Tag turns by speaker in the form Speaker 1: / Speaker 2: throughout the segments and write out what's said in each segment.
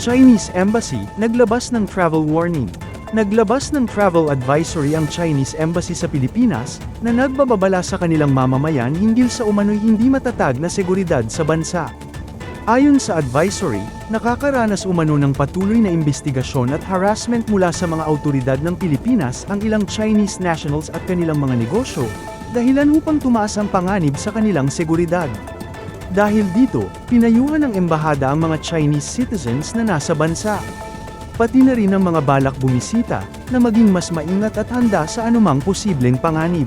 Speaker 1: Chinese Embassy, naglabas ng travel warning. Naglabas ng travel advisory ang Chinese Embassy sa Pilipinas, na nagbababala sa kanilang mamamayan hinggil sa umano'y hindi matatag na seguridad sa bansa. Ayon sa advisory, nakakaranas umano ng patuloy na investigasyon at harassment mula sa mga autoridad ng Pilipinas ang ilang Chinese nationals at kanilang mga negosyo, dahilan upang tumaas ang panganib sa kanilang seguridad. Dahil dito, pinayuhan ng embahada ang mga Chinese citizens na nasa bansa. Pati na rin ang mga balak bumisita, na maging mas maingat at handa sa anumang posibleng panganib.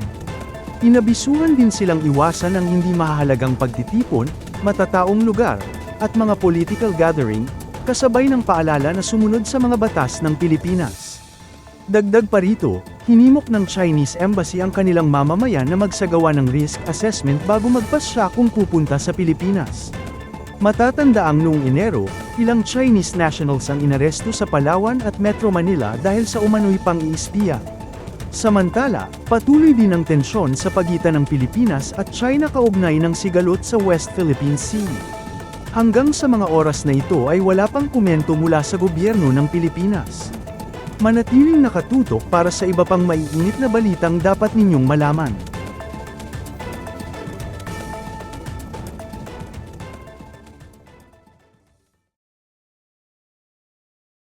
Speaker 1: Inabisuhan din silang iwasan ang hindi mahahalagang pagtitipon, matataong lugar, at mga political gathering, kasabay ng paalala na sumunod sa mga batas ng Pilipinas. Dagdag pa rito, hinimok ng Chinese Embassy ang kanilang mamamayan na magsagawa ng risk assessment bago magpasya kung pupunta sa Pilipinas. Matatandaang noong Enero, ilang Chinese nationals ang inaresto sa Palawan at Metro Manila dahil sa umano'y pang-iispiya. Samantala, patuloy din ang tensyon sa pagitan ng Pilipinas at China kaugnay ng sigalot sa West Philippine Sea. Hanggang sa mga oras na ito ay wala pang komento mula sa gobyerno ng Pilipinas. Manatiling nakatutok para sa iba pang maiinit na balitang dapat ninyong malaman.